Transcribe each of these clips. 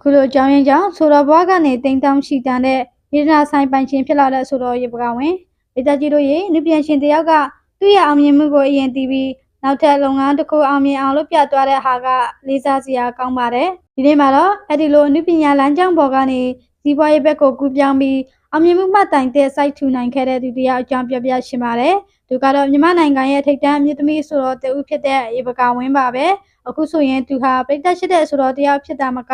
အခုလိုအကြောင်းရင်းကြောင့်ဆိုတော်ဘွားကနေတိမ်တောင်ရှိတန်တဲ့ရေဒနာဆိုင်ပိုင်ရှင်ဖြစ်လာတဲ့ဆိုတော်ရေပကဝင်ဒေတာကြီးတို့ရေနုပြန်ရှင်တယောက်ကသူ့ရဲ့အောင်မြင်မှုကိုအရင်တီးပြီးနောက်ထပ်လုပ်ငန်းတစ်ခုအောင်မြင်အောင်လုပ်ပြသွားတဲ့ဟာကလေးစားစရာကောင်းပါတယ်ဒီနေ့မှာတော့အဲ့ဒီလိုအနုပညာလမ်းကြောင်းပေါ်ကနေစီးပွားရေးဘက်ကိုကူးပြောင်းပြီးအောင်မြင်မှုမှတိုင်တဲ့ site ထူနိုင်ခဲ့တဲ့သူတယောက်အကြောင်းပြောပြရှင်းပါတယ်သူကတော့မြန်မာနိုင်ငံရဲ့ထိပ်တန်းအမြင့်သမီးဆိုတော့တူဖြစ်တဲ့ရေပကဝင်းပါပဲအခုဆိုရင်သူဟာပြိတ္တရှိတဲ့ဆိုတော့တယောက်ဖြစ်တာမက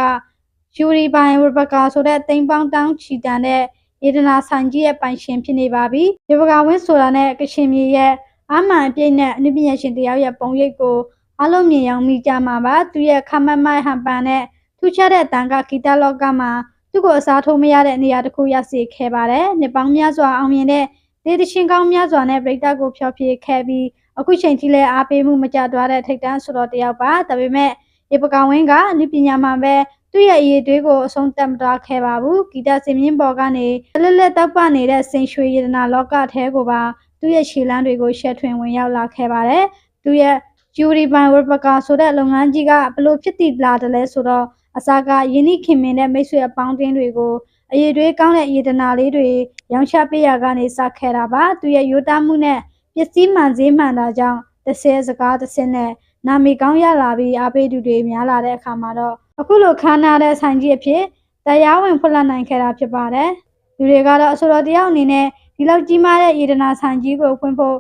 ယူရီပိုင်ရဘကာဆိုတဲ့တိမ်ပေါင်းတောင်းချီတန်တဲ့ယေဒနာဆိုင်ကြီးရဲ့ပိုင်ရှင်ဖြစ်နေပါပြီ။ရဘကာဝင်းဆိုတာနဲ့ကရှင်မြေရဲ့အာမန်အပြည့်နဲ့အနုပညာရှင်တယောက်ရဲ့ပုံရိပ်ကိုအလုံးမြင်ရောက်မိကြမှာပါ။သူရဲ့ခမတ်မိုက်ဟန်ပန်နဲ့ထူးခြားတဲ့တန်ကဂီတလောကမှာသူ့ကိုအစားထိုးမရတဲ့နေရာတစ်ခုရရှိခဲ့ပါတယ်။နှစ်ပေါင်းများစွာအောင်မြင်တဲ့ဒေသရှင်ကောင်းများစွာနဲ့ပြိတ္တကိုဖျော်ဖြေခဲ့ပြီးအခုချိန်ထိလည်းအားပေးမှုမကြတွားတဲ့ထိတ်တန်းဆိုတော့တယောက်ပါ။ဒါပေမဲ့ရေပကဝင်းကအနုပညာမှာပဲ သူ့ရဲ့အရေးတွေးကိုအဆုံးသတ်မသွားခဲ့ပါဘူးဂီတစင်မြင့်ပေါ်ကနေလက်လက်တောက်ပနေတဲ့စင်ရွှေရတနာလောကထဲကိုပါသူ့ရဲ့ခြေလမ်းတွေကိုရှက်ထွင်ဝင်ရောက်လာခဲ့ပါတယ်သူ့ရဲ့ဂျူရီဘန်ဝဘကာဆိုတဲ့လုပ်ငန်းကြီးကဘလို့ဖြစ်တည်လာတယ်လဲဆိုတော့အစားကယင်းနှခင်မင်းတဲ့မိတ်ဆွေအပေါင်းအသင်းတွေကိုအရေးတွေးကောင်းတဲ့ရတနာလေးတွေရောင်းချပေးရကနေစခဲ့တာပါသူရဲ့ရိုးသားမှုနဲ့ပစ္စည်းမှန်စည်းမှန်တာကြောင့်တစ်ဆယ်စကားတစ်ဆယ်နဲ့ နာမည်ကောင်းရလာပြီးအားပေးသူတွေများလာတဲ့အခါမှာတော့အခုလိုခမ်းနားတဲ့ဆိုင်ကြီးအဖြစ်တရားဝင်ဖွင့်လှစ်နိုင်ခဲ့တာဖြစ်ပါတယ်။လူတွေကတော့အဆိုတော်တယောက်အနေနဲ့ဒီလောက်ကြီးမားတဲ့ယေဒနာဆိုင်ကြီးကိုဖွင့်ဖို့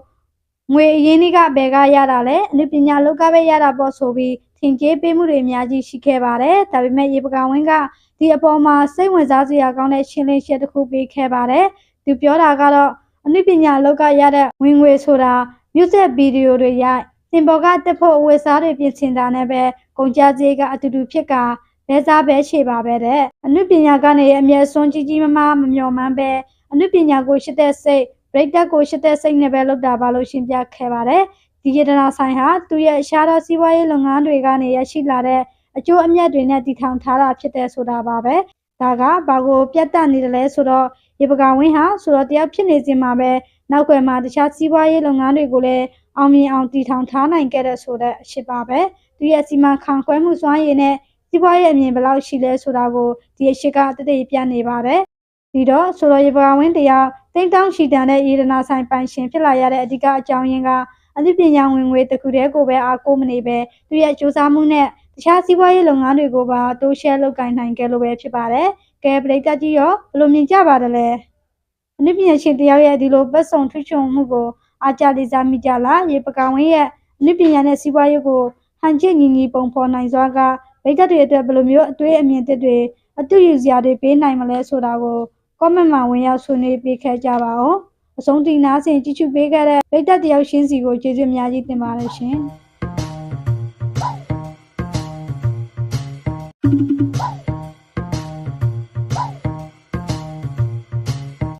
ငွေအရင်းနှီးကဘယ်ကရတာလဲအနုပညာလောကပဲရတာပေါ့ဆိုပြီးထင်ကြေးပေးမှုတွေအများကြီးရှိခဲ့ပါတယ်။ဒါပေမဲ့ရေပကဝင်းကဒီအပေါ်မှာစိတ်ဝင်စားစရာကောင်းတဲ့ရှင်းလင်းချက်တစ်ခုပေးခဲ့ပါတယ်။သူပြောတာကတော့အနုပညာလောကရတဲ့ဝင်ငွေဆိုတာမြို့ဆက်ဗီဒီယိုတွေရိုက် စင်ပေါ်ကတက်ဖို့အဝတ်စားတွေပြင်ဆင်တာနဲ့ပဲကုန်ကြစည်ကအတူတူဖြစ်ကလဲစားပဲခြေပါပဲတဲ့အနုပညာကနေအမျက်စွန်းကြီးကြီးမားမားမမျှော်မှန်းပဲအနုပညာကိုရှိတဲ့စိတ် break တက်ကိုရှိတဲ့စိတ်နဲ့ပဲလုပ်တာပါလို့ရှင်းပြခဲ့ပါတယ်ဒီရတနာဆိုင်ဟာသူရဲ့ရှားသောစီးပွားရေးလုပ်ငန်းတွေကနေရရှိလာတဲ့အကျိုးအမြတ်တွေနဲ့တည်ထောင်ထားတာဖြစ်တဲ့ဆိုတာပါပဲဒါကဘာကိုပြတ်တက်နေတယ်လဲဆိုတော့ရေပကဝင်းဟာဆိုတော့တယောက်ဖြစ်နေစဉ်မှာပဲနောက်ွယ်မှာတခြားစီးပွားရေးလုပ်ငန်းတွေကိုလည်း အောင်မြင်အောင်တည်ထောင်ထားနိုင်ခဲ့တဲ့ဆိုတဲ့အရှိပါပဲသူရဲ့စီမံခန့်ခွဲမှုစွမ်းရည်နဲ့စီးပွားရေးအမြင်ဘယ်လောက်ရှိလဲဆိုတာကိုဒီအရှိကတတိပြနေပါတယ်ဒီတော့ဆိုတော့ရေပကဝင်းတရားတိမ်တောင်းရှိတန်တဲ့ယေဒနာဆိုင်ပိုင်ရှင်ဖြစ်လာရတဲ့အဓိကအကြောင်းရင်းကအသိပညာဝင်ငွေတစ်ခုတည်းကိုပဲအားကိုးမနေပဲသူရဲ့စူးစမ်းမှုနဲ့တခြားစီးပွားရေးလုပ်ငန်းတွေကိုပါတိုးရှဲလုပ်ကိုင်နိုင်ခဲ့လို့ပဲဖြစ်ပါတယ်။ကဲပရိသတ်ကြီးရောဘယ်လိုမြင်ကြပါသလဲ။အနုပညာရှင်တယောက်ရဲ့ဒီလိုပတ်စုံထွချွန်မှုကို အားကြလေးစားမိကြလား။ရေပကဝင်းရဲ့အနုပညာနဲ့စီးပွားရေးကိုဟန်ချစ်ညီညီပုံဖော်နိုင်စွာကပရိသတ်တွေအတွက်ဘယ်လိုမျိုးအတွေးအမြင်သစ်တွေအတူယူစရာတွေပေးနိုင်မလဲဆိုတာကို comment မှာဝင်ရောက်ဆွေးနွေးပေးခဲ့ကြပါဦး။အဆုံးထိနားဆင်ကြည့်ရှုပေးခဲ့တဲ့ပရိသတ်တယောက်ချင်းစီကိုကျေးဇူးအများကြီးတင်ပါတယ်ရှင်။